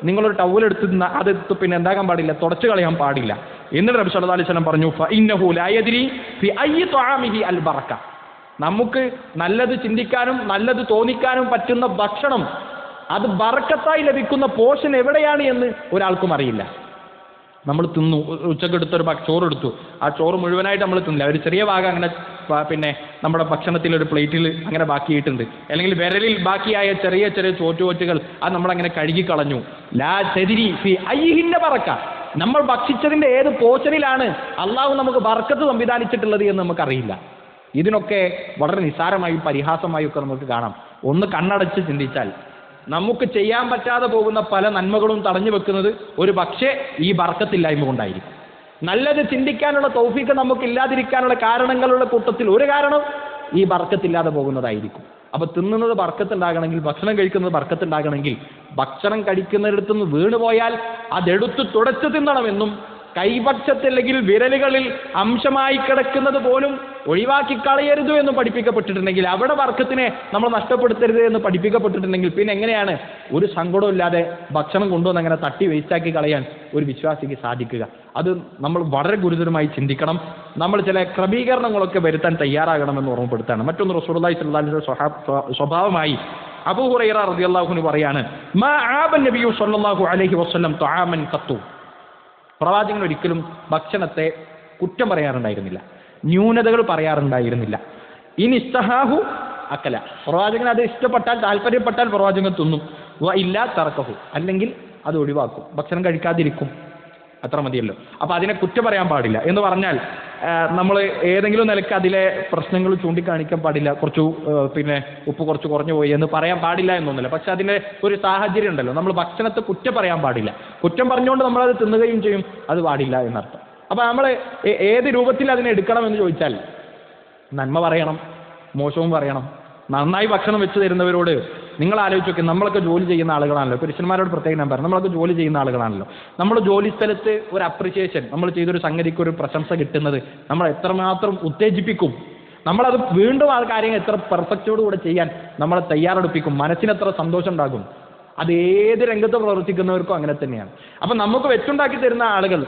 നിങ്ങളൊരു ടവൽ എടുത്ത് അത് പിന്നെ എന്താക്കാൻ പാടില്ല തുടച്ചു കളയാൻ പാടില്ല. എന്നിട്ട് നബി സല്ലല്ലാഹു അലൈഹി വസല്ലം പറഞ്ഞു ഫഇന്നഹു ലാ യദ്രി ഫി അയ്യി അൽ നമുക്ക് നല്ലത് ചിന്തിക്കാനും നല്ലത് തോന്നിക്കാനും പറ്റുന്ന ഭക്ഷണം അത് ബറക്കത്തായി ലഭിക്കുന്ന പോഷൻ എവിടെയാണ് എന്ന് ഒരാൾക്കും അറിയില്ല. നമ്മൾ തിന്നു ഉച്ചക്കെടുത്തൊരു ചോറ് എടുത്തു. ആ ചോറ് മുഴുവനായിട്ട് നമ്മൾ തിന്നില്ല. ഒരു ചെറിയ ഭാഗം അങ്ങനെ പിന്നെ നമ്മുടെ ഭക്ഷണത്തിൽ ഒരു പ്ലേറ്റിൽ അങ്ങനെ ബാക്കിയിട്ടുണ്ട്. അല്ലെങ്കിൽ വിരലിൽ ബാക്കിയായ ചെറിയ ചെറിയ ചോറ്റുകൊറ്റുകൾ അത് നമ്മളങ്ങനെ കഴുകി കളഞ്ഞു. ലാ ചെതിരി ഫി അയ്യിഹിന്റെ പറക്ക നമ്മൾ ഭക്ഷിച്ചതിന്റെ ഏത് പോഷനിലാണ് അള്ളാഹു നമുക്ക് ബർക്കത്ത് സംവിധാനിച്ചിട്ടുള്ളത് എന്ന് നമുക്കറിയില്ല. ഇതിനൊക്കെ വളരെ നിസ്സാരമായും പരിഹാസമായും ഒക്കെ നമുക്ക് കാണാം. ഒന്ന് കണ്ണടച്ച് ചിന്തിച്ചാൽ. നമുക്ക് ചെയ്യാൻ പറ്റാതെ പോകുന്ന പല നന്മകളും തടഞ്ഞു വെക്കുന്നത് ഒരു പക്ഷേ ഈ ബർക്കത്തില്ലായ്മ കൊണ്ടായിരിക്കും. നല്ലത് ചിന്തിക്കാനുള്ള തൗഫീക്ക് നമുക്ക് ഇല്ലാതിരിക്കാനുള്ള കാരണങ്ങളുടെ കൂട്ടത്തിൽ ഒരു കാരണം ഈ ബർക്കത്തില്ലാതെ പോകുന്നതായിരിക്കും. അപ്പൊ തിന്നുന്നത് ബർക്കത്തുണ്ടാകണമെങ്കിൽ ഭക്ഷണം കഴിക്കുന്നത് ബർക്കത്തുണ്ടാകണമെങ്കിൽ ഭക്ഷണം കഴിക്കുന്നിടത്തു നിന്ന് വീണുപോയാൽ അതെടുത്ത് തുടച്ചു തിന്നണമെന്നും കൈപക്ഷത്തില്ലെങ്കിൽ വിരലുകളിൽ അംശമായി കിടക്കുന്നത് പോലും ഒഴിവാക്കി കളയരുത് എന്ന് പഠിപ്പിക്കപ്പെട്ടിട്ടുണ്ടെങ്കിൽ അവിടെ വർക്കത്തിനെ നമ്മൾ നഷ്ടപ്പെടുത്തരുത് എന്ന് പഠിപ്പിക്കപ്പെട്ടിട്ടുണ്ടെങ്കിൽ പിന്നെ എങ്ങനെയാണ്? ഒരു സങ്കടവും ഇല്ലാതെ ഭക്ഷണം കൊണ്ടുവന്ന് അങ്ങനെ തട്ടി വേസ്റ്റാക്കി കളയാൻ ഒരു വിശ്വാസിക്ക് സാധിക്കുക. അത് നമ്മൾ വളരെ ഗുരുതരമായി ചിന്തിക്കണം. നമ്മൾ ചില ക്രമീകരണങ്ങളൊക്കെ വരുത്താൻ തയ്യാറാകണമെന്ന് ഓർമ്മപ്പെടുത്താണ്. മറ്റൊന്ന് അലൈഹി വസല്ലം സ്വഭാവമായി അബൂ ഹുറൈറ പറയാണ് മാ ആബൻ നബിയു അലൈഹി വസല്ലം പ്രവാചകൻ ഒരിക്കലും ഭക്ഷണത്തെ കുറ്റം പറയാറുണ്ടായിരുന്നില്ല. ന്യൂനതകൾ പറയാറുണ്ടായിരുന്നില്ല. ഇനി ഇസ്തഹാഹു അക്കല. പ്രവാചകൻ അത് ഇഷ്ടപ്പെട്ടാൽ താല്പര്യപ്പെട്ടാൽ പ്രവാചകൻ തിന്നും. ഇല്ലാ തറക്കഹു അല്ലെങ്കിൽ അത് ഒഴിവാക്കും. ഭക്ഷണം കഴിക്കാതിരിക്കും. അത്ര മതിയല്ലോ. അപ്പൊ അതിനെ കുറ്റം പറയാൻ പാടില്ല. എന്ന് പറഞ്ഞാൽ നമ്മൾ ഏതെങ്കിലും നിലയ്ക്ക് അതിലെ പ്രശ്നങ്ങൾ ചൂണ്ടിക്കാണിക്കാൻ പാടില്ല. കുറച്ചു പിന്നെ ഉപ്പ് കുറച്ച് കുറഞ്ഞു പോയി എന്ന് പറയാൻ പാടില്ല എന്നൊന്നുമില്ല. പക്ഷെ അതിന്റെ ഒരു സാഹചര്യം ഉണ്ടല്ലോ. നമ്മൾ ഭക്ഷണത്തെ കുറ്റം പറയാൻ പാടില്ല. കുറ്റം പറഞ്ഞുകൊണ്ട് നമ്മൾ അത് തിന്നുകയും ചെയ്യും. അത് പാടില്ല എന്നർത്ഥം. അപ്പൊ നമ്മൾ ഏത് രൂപത്തിൽ അതിനെ എടുക്കണം എന്ന് ചോദിച്ചാൽ നന്മ പറയണം മോശവും പറയണം. നന്നായി ഭക്ഷണം വെച്ച് തരുന്നവരോട് നിങ്ങൾ ആലോചിച്ച് നോക്കി നമ്മളൊക്കെ ജോലി ചെയ്യുന്ന ആളുകളാണല്ലോ. പുരുഷന്മാരോട് പ്രത്യേകം ഞാൻ പറഞ്ഞു നമ്മളൊക്കെ ജോലി ചെയ്യുന്ന ആളുകളാണല്ലോ. നമ്മൾ ജോലി സ്ഥലത്ത് ഒരു അപ്രിസിയേഷൻ നമ്മൾ ചെയ്തൊരു സംഗതിക്ക് ഒരു പ്രശംസ കിട്ടുന്നത് നമ്മൾ എത്രമാത്രം ഉത്തേജിപ്പിക്കും. നമ്മളത് വീണ്ടും ആ കാര്യം എത്ര പെർഫെക്റ്റോട് പെർഫെക്റ്റോടുകൂടെ ചെയ്യാൻ നമ്മളെ തയ്യാറെടുപ്പിക്കും. മനസ്സിന് എത്ര സന്തോഷം ഉണ്ടാകും. അത് ഏത് രംഗത്ത് പ്രവർത്തിക്കുന്നവർക്കും അങ്ങനെ തന്നെയാണ്. അപ്പം നമുക്ക് വെച്ചുണ്ടാക്കി തരുന്ന ആളുകൾ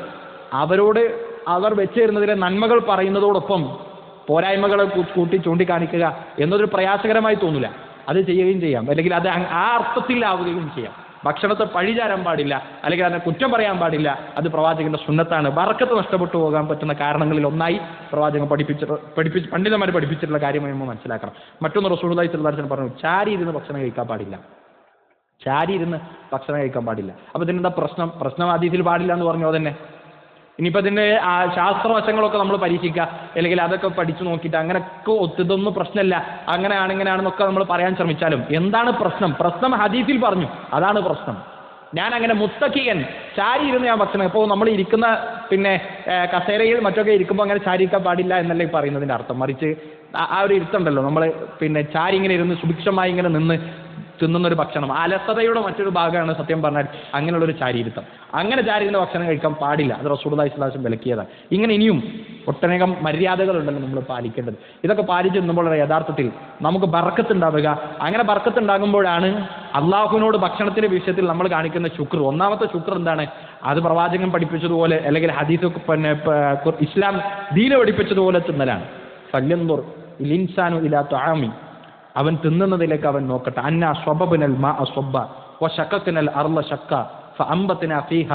അവരോട് അവർ വെച്ച് തരുന്നതിലെ നന്മകൾ പറയുന്നതോടൊപ്പം പോരായ്മകളെ കൂട്ടി ചൂണ്ടിക്കാണിക്കുക എന്നതൊരു പ്രയാസകരമായി തോന്നില്ല അത് ചെയ്യുകയും ചെയ്യാം. അല്ലെങ്കിൽ അത് ആ അർത്ഥത്തിലാവുകയും ചെയ്യാം. ഭക്ഷണത്തെ പഴിചാരാൻ പാടില്ല. അല്ലെങ്കിൽ അതിനെ കുറ്റം പറയാൻ പാടില്ല. അത് പ്രവാചകന്റെ സുന്നത്താണ്. വറക്കത്ത് നഷ്ടപ്പെട്ടു പോകാൻ പറ്റുന്ന കാരണങ്ങളിൽ ഒന്നായി പ്രവാചകൻ പഠിപ്പിച്ച പഠിപ്പിച്ച് പണ്ഡിതന്മാർ പഠിപ്പിച്ചിട്ടുള്ള കാര്യമായി നമ്മൾ മനസ്സിലാക്കണം. മറ്റൊന്ന് റസൂലുള്ളാഹി ചെറുതാർച്ചൻ പറഞ്ഞു ചാരി ഇരുന്ന് ഭക്ഷണം കഴിക്കാൻ പാടില്ല. ചാരി ഇരുന്ന് ഭക്ഷണം കഴിക്കാൻ പാടില്ല. അപ്പൊ ഇതിനെന്താ പ്രശ്നം? പ്രശ്നം അതീതിൽ പാടില്ല എന്ന് പറഞ്ഞോ തന്നെ ഇനിയിപ്പോ അതിന്റെ ആ ശാസ്ത്രവശങ്ങളൊക്കെ നമ്മൾ പരീക്ഷിക്കുക. അല്ലെങ്കിൽ അതൊക്കെ പഠിച്ചു നോക്കിയിട്ട് അങ്ങനെയൊക്കെ ഒത്തിതൊന്നും പ്രശ്നമില്ല. അങ്ങനെയാണ് ഇങ്ങനെയാണെന്നൊക്കെ നമ്മൾ പറയാൻ ശ്രമിച്ചാലും എന്താണ് പ്രശ്നം? പ്രശ്നം ഹദീസിൽ പറഞ്ഞു. അതാണ് പ്രശ്നം. ഞാൻ അങ്ങനെ മുത്തക്കിയൻ ചാരി ഇരുന്ന് ഞാൻ ഭക്ഷണം. ഇപ്പോൾ നമ്മൾ ഇരിക്കുന്ന പിന്നെ കസേരയിൽ മറ്റൊക്കെ ഇരിക്കുമ്പോൾ അങ്ങനെ ചാരി ഇരിക്കാൻ പാടില്ല എന്നല്ലേ പറയുന്നതിന്റെ അർത്ഥം. മറിച്ച് ആ ഒരു ഇരുത്തുണ്ടല്ലോ നമ്മൾ പിന്നെ ചാരി ഇങ്ങനെ ഇരുന്ന് സുഭിക്ഷമായി ഇങ്ങനെ നിന്ന് തിന്നുന്ന ഒരു ഭക്ഷണം അലസതയുടെ മറ്റൊരു ഭാഗമാണ് സത്യം പറഞ്ഞാൽ അങ്ങനെയുള്ള ഒരു ചാരിയിരുത്തം അങ്ങനെ ചാരിയിരുന്ന ഭക്ഷണം കഴിക്കാൻ പാടില്ല. അത് അലൈഹി വസല്ലം വിലക്കിയതാണ്. ഇങ്ങനെ ഇനിയും ഒട്ടനേകം മര്യാദകളുണ്ടല്ലോ നമ്മൾ പാലിക്കേണ്ടത്. ഇതൊക്കെ പാലിച്ച് നിന്നുമ്പോൾ യഥാർത്ഥത്തിൽ നമുക്ക് ബർക്കത്തുണ്ടാവുക. അങ്ങനെ ബർക്കത്തുണ്ടാകുമ്പോഴാണ് അള്ളാഹുവിനോട് ഭക്ഷണത്തിന്റെ വിഷയത്തിൽ നമ്മൾ കാണിക്കുന്ന ശുക്ർ. ഒന്നാമത്തെ ശുക്ർ എന്താണ്? അത് പ്രവാചകൻ പഠിപ്പിച്ചതുപോലെ അല്ലെങ്കിൽ ഹദീസ് പിന്നെ ഇസ്ലാം ദീന പഠിപ്പിച്ചതുപോലെ തിന്നലാണ്. ഫല്യന്തുർ ഇലിൻസാനു ഇലാ ത്വആമി അവൻ തിന്നുന്നതിലേക്ക് അവൻ നോക്കട്ടെ. അന്ന സ്വബബിനൽ മാ അസ്വബ വ ഷക്കത്തിനൽ അർല ശക്ക ഫ അമ്പത്തിന ഫീഹ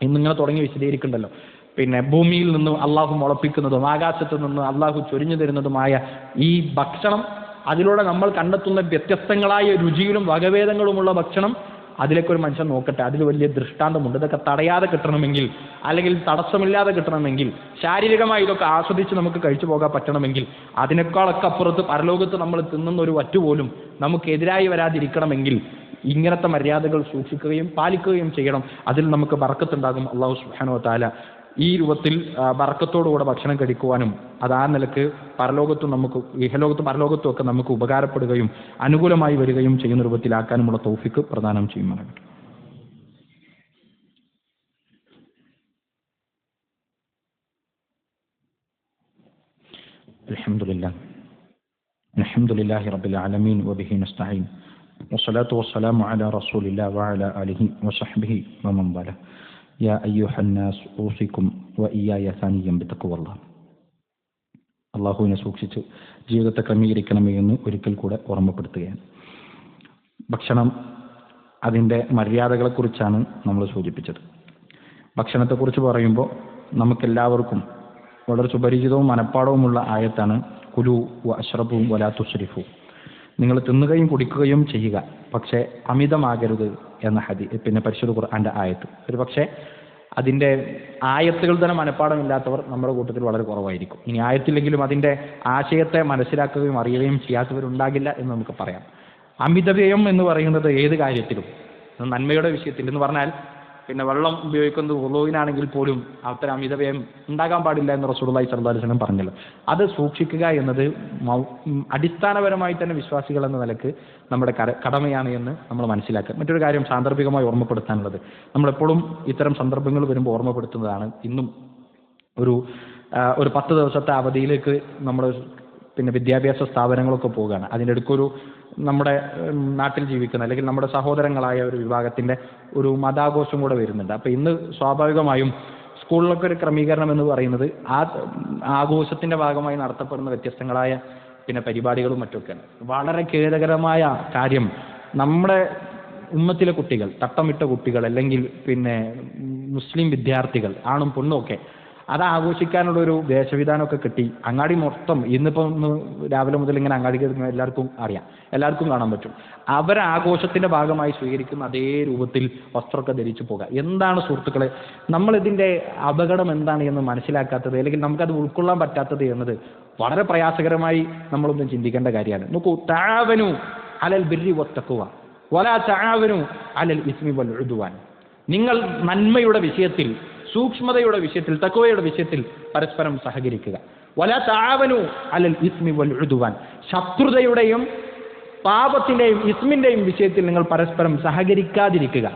എന്നിങ്ങനെ തുടങ്ങി വിശദീകരിക്കുന്നുണ്ടല്ലോ പിന്നെ ഭൂമിയിൽ നിന്നും അള്ളാഹു മുളപ്പിക്കുന്നതും ആകാശത്ത് നിന്ന് അള്ളാഹു ചൊരിഞ്ഞു തരുന്നതുമായ ഈ ഭക്ഷണം അതിലൂടെ നമ്മൾ കണ്ടെത്തുന്ന വ്യത്യസ്തങ്ങളായ രുചിയിലും വകഭേദങ്ങളുമുള്ള ഭക്ഷണം അതിലേക്ക് ഒരു മനുഷ്യൻ നോക്കട്ടെ അതിൽ വലിയ ദൃഷ്ടാന്തമുണ്ട്. ഇതൊക്കെ തടയാതെ കിട്ടണമെങ്കിൽ അല്ലെങ്കിൽ തടസ്സമില്ലാതെ കിട്ടണമെങ്കിൽ ശാരീരികമായി ഇതൊക്കെ ആസ്വദിച്ച് നമുക്ക് കഴിച്ചു പോകാൻ പറ്റണമെങ്കിൽ അതിനേക്കാളൊക്കെ അപ്പുറത്ത് പരലോകത്ത് നമ്മൾ തിന്നുന്ന ഒരു വറ്റുപോലും നമുക്കെതിരായി വരാതിരിക്കണമെങ്കിൽ ഇങ്ങനത്തെ മര്യാദകൾ സൂക്ഷിക്കുകയും പാലിക്കുകയും ചെയ്യണം. അതിൽ നമുക്ക് ബറക്കത്തുണ്ടാകും. അള്ളാഹു സുഹാനോ വതആല ഈ രൂപത്തിൽ ആ, ബറക്കത്തോടുകൂടെ ഭക്ഷണം കഴിക്കുവാനും അത് ആ നിലക്ക് പരലോകത്തും നമുക്ക് ഇഹലോകത്തും പരലോകത്തും ഒക്കെ നമുക്ക് ഉപകാരപ്പെടുകയും അനുകൂലമായി വരികയും ചെയ്യുന്ന രൂപത്തിലാക്കാനുമുള്ള തൗഫിക്ക് പ്രദാനം ചെയ്യുമാറാകട്ടെ الحمد لله الحمد لله رب العالمين وبه نستعين والصلاة والسلام على رسول الله وعلى آله وصحبه ومن والاه يا أيها الناس أوصيكم وإياي ثانيا بتقوى الله അള്ളാഹുവിനെ സൂക്ഷിച്ച് ജീവിതത്തെ ക്രമീകരിക്കണമേ എന്ന് ഒരിക്കൽ കൂടെ ഓർമ്മപ്പെടുത്തുകയാണ് ഭക്ഷണം അതിൻ്റെ മര്യാദകളെക്കുറിച്ചാണ് നമ്മൾ സൂചിപ്പിച്ചത് ഭക്ഷണത്തെക്കുറിച്ച് പറയുമ്പോൾ നമുക്കെല്ലാവർക്കും വളരെ സുപരിചിതവും മനഃപ്പാടവുമുള്ള ആയത്താണ് കുലു വ അഷ്റബും വലാ തുസ്രിഫു നിങ്ങൾ തിന്നുകയും കുടിക്കുകയും ചെയ്യുക പക്ഷേ അമിതമാകരുത് എന്ന ഹദി പിന്നെ പരിശുദ്ധ ഖുർആന്റെ ആയത്ത്. ഒരു പക്ഷേ അതിന്റെ ആയത്തുകൾ തന്നെ മനഃപ്പാടമില്ലാത്തവർ നമ്മുടെ കൂട്ടത്തിൽ വളരെ കുറവായിരിക്കും. ഇനി ആയത്തില്ലെങ്കിലും അതിന്റെ ആശയത്തെ മനസ്സിലാക്കുകയും അറിയുകയും ചെയ്യാത്തവരുണ്ടാകില്ല എന്ന് നമുക്ക് പറയാം. അമിതവ്യയം എന്ന് പറയുന്നത് ഏത് കാര്യത്തിലും നന്മയുടെ വിഷയത്തിൽ എന്ന് പറഞ്ഞാൽ പിന്നെ വെള്ളം ഉപയോഗിക്കുന്നത് ഉറുവിനാണെങ്കിൽ പോലും അത്തരം അമിതവ്യയം ഉണ്ടാകാൻ പാടില്ല എന്ന് റസൂർലായി വസല്ലം പറഞ്ഞല്ലോ. അത് സൂക്ഷിക്കുക എന്നത് അടിസ്ഥാനപരമായി തന്നെ വിശ്വാസികൾ എന്ന നിലയ്ക്ക് നമ്മുടെ കടമയാണ് എന്ന് നമ്മൾ മനസ്സിലാക്കുക. മറ്റൊരു കാര്യം സാന്ദർഭികമായി ഓർമ്മപ്പെടുത്താനുള്ളത്. നമ്മളെപ്പോഴും ഇത്തരം സന്ദർഭങ്ങൾ വരുമ്പോൾ ഓർമ്മപ്പെടുത്തുന്നതാണ്. ഇന്നും ഒരു ഒരു പത്ത് ദിവസത്തെ അവധിയിലേക്ക് നമ്മൾ പിന്നെ വിദ്യാഭ്യാസ സ്ഥാപനങ്ങളൊക്കെ പോവുകയാണ്. അതിന്റെ ഇടയ്ക്കൊരു നമ്മുടെ നാട്ടിൽ ജീവിക്കുന്ന അല്ലെങ്കിൽ നമ്മുടെ സഹോദരങ്ങളായ ഒരു വിഭാഗത്തിന്റെ ഒരു മതാഘോഷം കൂടെ വരുന്നുണ്ട്. അപ്പോൾ ഇന്ന് സ്വാഭാവികമായും സ്കൂളിലൊക്കെ ഒരു ക്രമീകരണം എന്ന് പറയുന്നത് ആ ആഘോഷത്തിന്റെ ഭാഗമായി നടത്തപ്പെടുന്ന വ്യത്യസ്തങ്ങളായ പിന്നെ പരിപാടികളും മറ്റൊക്കെയാണ് വളരെ ഖേദകരമായ കാര്യം നമ്മുടെ ഉമ്മത്തിലെ കുട്ടികൾ തട്ടമിട്ട കുട്ടികൾ അല്ലെങ്കിൽ പിന്നെ മുസ്ലിം വിദ്യാർത്ഥികൾ ആണും പെണ്ണും ഒക്കെ അത് ആഘോഷിക്കാനുള്ള ഒരു വേഷവിധാനമൊക്കെ കിട്ടി. അങ്ങാടി മൊത്തം ഇന്നിപ്പോൾ ഒന്ന് രാവിലെ മുതൽ ഇങ്ങനെ അങ്ങാടി കയറുന്ന എല്ലാവർക്കും അറിയാം. എല്ലാവർക്കും കാണാൻ പറ്റും. അവരെ ആഘോഷത്തിന്റെ ഭാഗമായി സ്വീകരിക്കുന്ന അതേ രൂപത്തിൽ വസ്ത്രമൊക്കെ ധരിച്ചു പോകുക എന്താണ് സുഹൃത്തുക്കളെ നമ്മൾ ഇതിന്റെ അപകടം എന്താണ് എന്ന് മനസ്സിലാക്കാത്തത് അല്ലെങ്കിൽ നമുക്കത് ഉൾക്കൊള്ളാൻ പറ്റാത്തത് എന്നത് വളരെ പ്രയാസകരമായി നമ്മളൊന്നും ചിന്തിക്കേണ്ട കാര്യമാണ്. നോക്കൂ താവനു അലൽ ബിരി ഒത്തക്കുക വലാ താവനു അലൽ ഇസ്മി വൽ ഉദ്വാൻ. നിങ്ങൾ നന്മയുടെ വിഷയത്തിൽ സൂക്ഷ്മതയുടെ വിഷയത്തിൽ തക്കവയുടെ വിഷയത്തിൽ പരസ്പരം സഹകരിക്കുക. വല താവനു അലൽ ഇസ്മി വൽ ശത്രുതയുടെയും പാപത്തിന്റെയും ഇസ്മിന്റെയും വിഷയത്തിൽ നിങ്ങൾ പരസ്പരം സഹകരിക്കാതിരിക്കുക.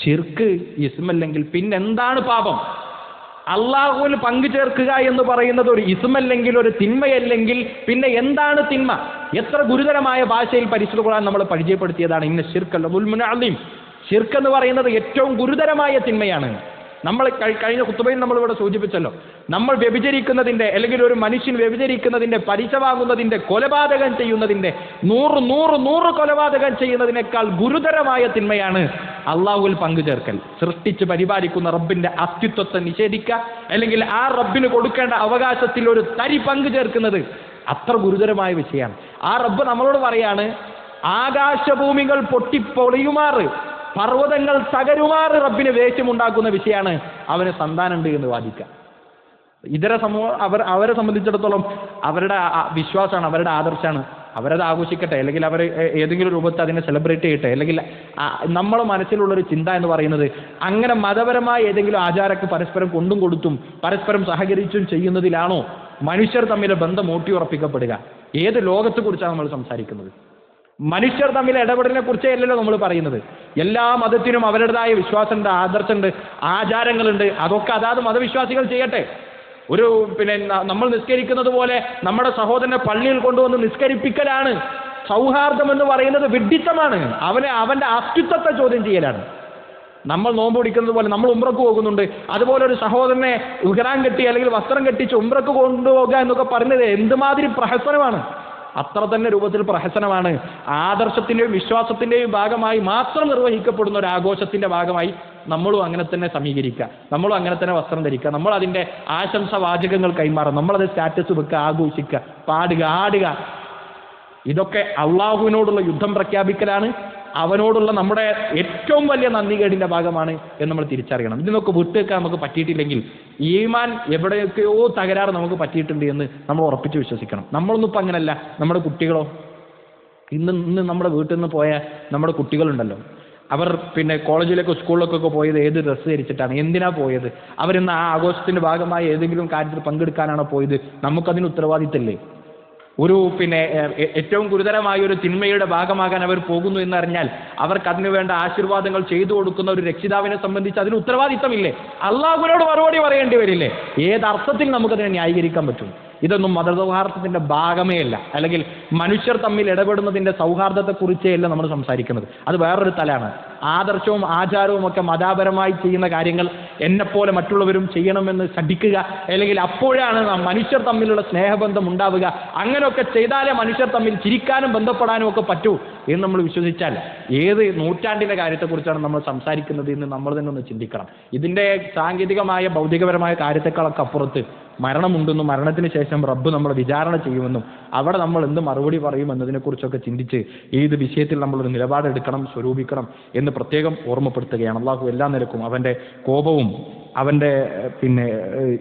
ഷിർക്ക് ഇസ്മല്ലെങ്കിൽ പിന്നെന്താണ് പാപം? അള്ളാഹുവിൽ പങ്കു ചേർക്കുക എന്ന് പറയുന്നത് ഒരു ഇസ്മല്ലെങ്കിൽ ഒരു തിന്മയല്ലെങ്കിൽ പിന്നെ എന്താണ് തിന്മ? എത്ര ഗുരുതരമായ ഭാഷയിൽ പരിശുദ്ധ ഖുർആൻ നമ്മൾ പരിചയപ്പെടുത്തിയതാണ്. ഇന്ന ഷിർക്കല്ല ഷിർക്ക് എന്ന് പറയുന്നത് ഏറ്റവും ഗുരുതരമായ തിന്മയാണ്. നമ്മൾ കഴിഞ്ഞ കുത്തുബയിൽ നമ്മൾ ഇവിടെ സൂചിപ്പിച്ചല്ലോ. നമ്മൾ വ്യഭിചരിക്കുന്നതിന്റെ അല്ലെങ്കിൽ ഒരു മനുഷ്യൻ വ്യഭിചരിക്കുന്നതിന്റെ പലിശ വാങ്ങുന്നതിന്റെ കൊലപാതകം ചെയ്യുന്നതിന്റെ നൂറ് നൂറ് നൂറ് കൊലപാതകം ചെയ്യുന്നതിനേക്കാൾ ഗുരുതരമായ തിന്മയാണ് അള്ളാഹുവിൽ പങ്കുചേർക്കൽ സൃഷ്ടിച്ച് പരിപാലിക്കുന്ന റബ്ബിന്റെ അസ്തിത്വത്തെ നിഷേധിക്കുക അല്ലെങ്കിൽ ആ റബ്ബിന് കൊടുക്കേണ്ട അവകാശത്തിൽ ഒരു തരി പങ്കു ചേർക്കുന്നത് അത്ര ഗുരുതരമായ വിഷയമാണ്. ആ റബ്ബ് നമ്മളോട് പറയാണ് ആകാശഭൂമികൾ പൊട്ടിപ്പൊളിയുമാറ്. പർവതങ്ങൾ തകരുമാർ റബ്ബിന് വേശ്യമുണ്ടാക്കുന്ന വിഷയമാണ് അവന് സന്താനമുണ്ട് എന്ന് വാദിക്കുക. ഇതര സമൂഹ അവർ അവരെ സംബന്ധിച്ചിടത്തോളം അവരുടെ വിശ്വാസമാണ് അവരുടെ ആദർശമാണ്. അവരത് ആഘോഷിക്കട്ടെ അല്ലെങ്കിൽ അവർ ഏതെങ്കിലും രൂപത്തിൽ അതിനെ സെലിബ്രേറ്റ് ചെയ്യട്ടെ അല്ലെങ്കിൽ നമ്മളെ മനസ്സിലുള്ളൊരു ചിന്ത എന്ന് പറയുന്നത് അങ്ങനെ മതപരമായ ഏതെങ്കിലും ആചാരക്ക് പരസ്പരം കൊണ്ടും കൊടുത്തും പരസ്പരം സഹകരിച്ചും ചെയ്യുന്നതിലാണോ മനുഷ്യർ തമ്മിലെ ബന്ധം ഊട്ടിയുറപ്പിക്കപ്പെടുക? ഏത് ലോകത്തെക്കുറിച്ചാണ് നമ്മൾ സംസാരിക്കുന്നത്? മനുഷ്യർ തമ്മിൽ ഇടപെടലിനെ കുറിച്ചേ അല്ലല്ലോ നമ്മൾ പറയുന്നത്. എല്ലാ മതത്തിനും അവരുടേതായ വിശ്വാസമുണ്ട് ആദർശമുണ്ട് ആചാരങ്ങളുണ്ട്. അതൊക്കെ അതാത് മതവിശ്വാസികൾ ചെയ്യട്ടെ. ഒരു പിന്നെ നമ്മൾ നിസ്കരിക്കുന്നത് പോലെ നമ്മുടെ സഹോദരനെ പള്ളിയിൽ കൊണ്ടുവന്ന് നിസ്കരിപ്പിക്കലാണ്. സൗഹാർദ്ദം എന്ന് പറയുന്നത് വിഡ്ഢിത്തമാണ്. അവനെ അവന്റെ അസ്തിത്വത്തെ ചോദ്യം ചെയ്യലാണ്. നമ്മൾ നോമ്പ് പിടിക്കുന്നത് പോലെ നമ്മൾ ഉമ്രക്ക് പോകുന്നുണ്ട്. അതുപോലെ ഒരു സഹോദരനെ ഉഹ്റാൻ കെട്ടി അല്ലെങ്കിൽ വസ്ത്രം കെട്ടിച്ച് ഉമ്രക്ക് കൊണ്ടുപോകുക എന്നൊക്കെ പറഞ്ഞത് എന്തുമാതിരി പ്രഹസനമാണ്. അത്ര തന്നെ രൂപത്തിൽ പ്രഹസനമാണ്. ആദർശത്തിന്റെയും വിശ്വാസത്തിന്റെയും ഭാഗമായി മാത്രം നിർവഹിക്കപ്പെടുന്ന ഒരു ആഘോഷത്തിന്റെ ഭാഗമായി നമ്മളും അങ്ങനെ തന്നെ സമീകരിക്കുക. നമ്മളും അങ്ങനെ തന്നെ വസ്ത്രം ധരിക്കുക. നമ്മൾ അതിന്റെ ആശംസ വാചകങ്ങൾ കൈമാറുക. നമ്മളത് സ്റ്റാറ്റസ് വെക്കുക ആഘോഷിക്കുക പാടുക ആടുക. ഇതൊക്കെ അള്ളാഹുവിനോടുള്ള യുദ്ധം പ്രഖ്യാപിക്കലാണ്. അവനോടുള്ള നമ്മുടെ ഏറ്റവും വലിയ നന്ദികേടിന്റെ ഭാഗമാണ് എന്ന് നമ്മൾ തിരിച്ചറിയണം. ഇതിനൊക്കെ വിട്ടുവെക്കാൻ നമുക്ക് പറ്റിയിട്ടില്ലെങ്കിൽ ഈമാൻ എവിടെയൊക്കെയോ തകരാറ് നമുക്ക് പറ്റിയിട്ടുണ്ട് എന്ന് നമ്മൾ ഉറപ്പിച്ച് വിശ്വസിക്കണം. നമ്മളൊന്നും ഇപ്പം അങ്ങനല്ല. നമ്മുടെ കുട്ടികളോ? ഇന്ന് ഇന്ന് നമ്മുടെ വീട്ടിൽ നിന്ന് പോയ നമ്മുടെ കുട്ടികളുണ്ടല്ലോ. അവർ പിന്നെ കോളേജിലേക്കോ സ്കൂളിലേക്കൊക്കെ പോയത് ഏത് ഡ്രസ്സ് ധരിച്ചിട്ടാണ്? എന്തിനാ പോയത്? അവരിന്ന് ആ ആഘോഷത്തിന്റെ ഭാഗമായി ഏതെങ്കിലും കാര്യത്തിൽ പങ്കെടുക്കാനാണോ പോയത്? നമുക്കതിന് ഉത്തരവാദിത്തമില്ലേ ഒരു പിന്നെ ഏറ്റവും ഗുരുതരമായ ഒരു തിന്മയുടെ ഭാഗമാകാൻ അവർ പോകുന്നു എന്നറിഞ്ഞാൽ അവർക്ക് അതിനു വേണ്ട ആശീർവാദങ്ങൾ ചെയ്തു കൊടുക്കുന്ന ഒരു രക്ഷിതാവിനെ സംബന്ധിച്ച് അതിന് ഉത്തരവാദിത്തമില്ലേ? അള്ളാഹുവിനോട് മറുപടി പറയേണ്ടി വരില്ലേ? ഏതർത്ഥത്തിൽ നമുക്കതിനെ ന്യായീകരിക്കാൻ പറ്റും? ഇതൊന്നും മതസൗഹാർദ്ദത്തിന്റെ ഭാഗമേ അല്ല. അല്ലെങ്കിൽ മനുഷ്യർ തമ്മിൽ ഇടപെടുന്നതിന്റെ സൗഹാർദ്ദത്തെക്കുറിച്ചേ അല്ല നമ്മൾ സംസാരിക്കുന്നത്. അത് വേറൊരു തലയാണ് ആദർശവും ആചാരവും ഒക്കെ മതാപരമായി ചെയ്യുന്ന കാര്യങ്ങൾ എന്നെപ്പോലെ മറ്റുള്ളവരും ചെയ്യണമെന്ന് ശഠിക്കുക അല്ലെങ്കിൽ അപ്പോഴാണ് മനുഷ്യർ തമ്മിലുള്ള സ്നേഹബന്ധം ഉണ്ടാവുക. അങ്ങനെയൊക്കെ ചെയ്താലേ മനുഷ്യർ തമ്മിൽ ചിരിക്കാനും ബന്ധപ്പെടാനും ഒക്കെ പറ്റൂ എന്ന് നമ്മൾ വിശ്വസിച്ചാൽ ഏത് നൂറ്റാണ്ടിന്റെ കാര്യത്തെക്കുറിച്ചാണ് നമ്മൾ സംസാരിക്കുന്നത് എന്ന് നമ്മൾ തന്നെ ഒന്ന് ചിന്തിക്കണം. ഇതിന്റെ സാങ്കേതികമായ ഭൗതികപരമായ കാര്യത്തെക്കാളൊക്കെ അപ്പുറത്ത് മരണമുണ്ടെന്നും മരണത്തിന് ശേഷം റബ്ബ് നമ്മളെ വിചാരണ ചെയ്യുമെന്നും അവിടെ നമ്മൾ എന്ത് മറുപടി പറയും എന്നതിനെക്കുറിച്ചൊക്കെ ചിന്തിച്ച് ഏത് വിഷയത്തിൽ നമ്മളൊരു നിലപാടെടുക്കണം സ്വരൂപിക്കണം എന്ന് പ്രത്യേകം ഓർമ്മപ്പെടുത്തുകയാണ്. അള്ളാഹു എല്ലാ നിലക്കും അവന്റെ കോപവും അവന്റെ പിന്നെ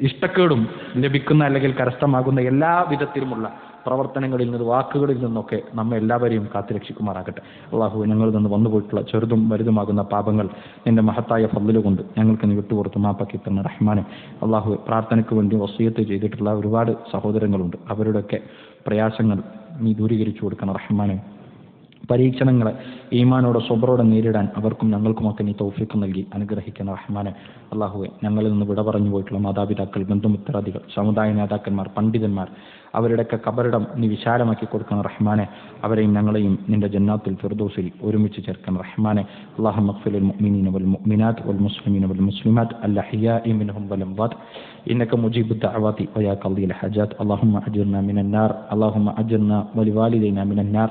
ഇഷ്ടക്കേടും ലഭിക്കുന്ന അല്ലെങ്കിൽ കരസ്ഥമാകുന്ന എല്ലാ വിധത്തിലുമുള്ള പ്രവർത്തനങ്ങളിൽ നിന്ന് വാക്കുകളിൽ നിന്നൊക്കെ നമ്മെ എല്ലാവരെയും കാത്തുരക്ഷിക്കുമാറാകട്ടെ അള്ളാഹു ഞങ്ങളിൽ നിന്ന് വന്നു പോയിട്ടുള്ള ചെറുതും വലുതുമാകുന്ന പാപങ്ങൾ നിന്റെ മഹത്തായ ഫضലുകൊണ്ട് ഞങ്ങൾക്ക് നീ വിട്ടുപുറത്ത് മാപ്പാക്കി തന്ന റഹ്മാനെ. അള്ളാഹു പ്രാർത്ഥനയ്ക്ക് വേണ്ടി വസീയത്ത് ചെയ്തിട്ടുള്ള ഒരുപാട് സഹോദരങ്ങളുണ്ട്. അവരുടെയൊക്കെ പ്രയാസങ്ങൾ നീ ദൂരീകരിച്ചു കൊടുക്കണം റഹ്മാനെ. പരീക്ഷണങ്ങളെ ഈമാനോടോ സ്വബറോടെ നേരിടാൻ അവർക്കും ഞങ്ങൾക്കുമൊക്കെ നീ തൗഫീഖ് നൽകി. അനുഗ്രഹിക്കുന്ന റഹ്മാനെ. അള്ളാഹുവെ ഞങ്ങളിൽ നിന്ന് വിട പറഞ്ഞു പോയിട്ടുള്ള മാതാപിതാക്കൾ ബന്ധുമിത്രാദികൾ സമുദായ നേതാക്കന്മാർ പണ്ഡിതന്മാർ അവരുടെയൊക്കെ കബറിടം നീ വിശാലമാക്കി കൊടുക്കണം റഹ്മാനെ. അവരെയും ഞങ്ങളെയും നിന്റെ ജന്നാത്തിൽ ഫിർദോസിൽ ഒരുമിച്ച് ചേർക്കണം റഹ്മാനെ. അള്ളാഹു മഖ്ഫിൽ മുഅ്മിനീന വൽ മുഅ്മിനാത്ത് വൽ മുസ്ലിമീന വൽ മുസ്ലിമാത്ത് അൽഹയാഇ മിൻഹും വൽ അംവാത് ഇന്നക മുജീബു ദഅവാതി വയാ ഖദീൽ ഹജാത്ത് അല്ലാഹുമ്മ അജ്ർനാ മിനന്നാർ അല്ലാഹുമ്മ അജ്ർനാ വലിവാലിദൈനാ മിനന്നാർ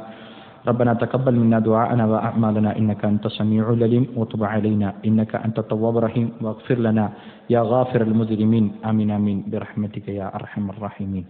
ربنا تقبل منا دعاءنا وأعمالنا إنك أنت السميع العليم وتب علينا إنك أنت التواب الرحيم واغفر لنا يا غافر المجرمين آمين آمين. برحمتك يا أرحم الراحمين.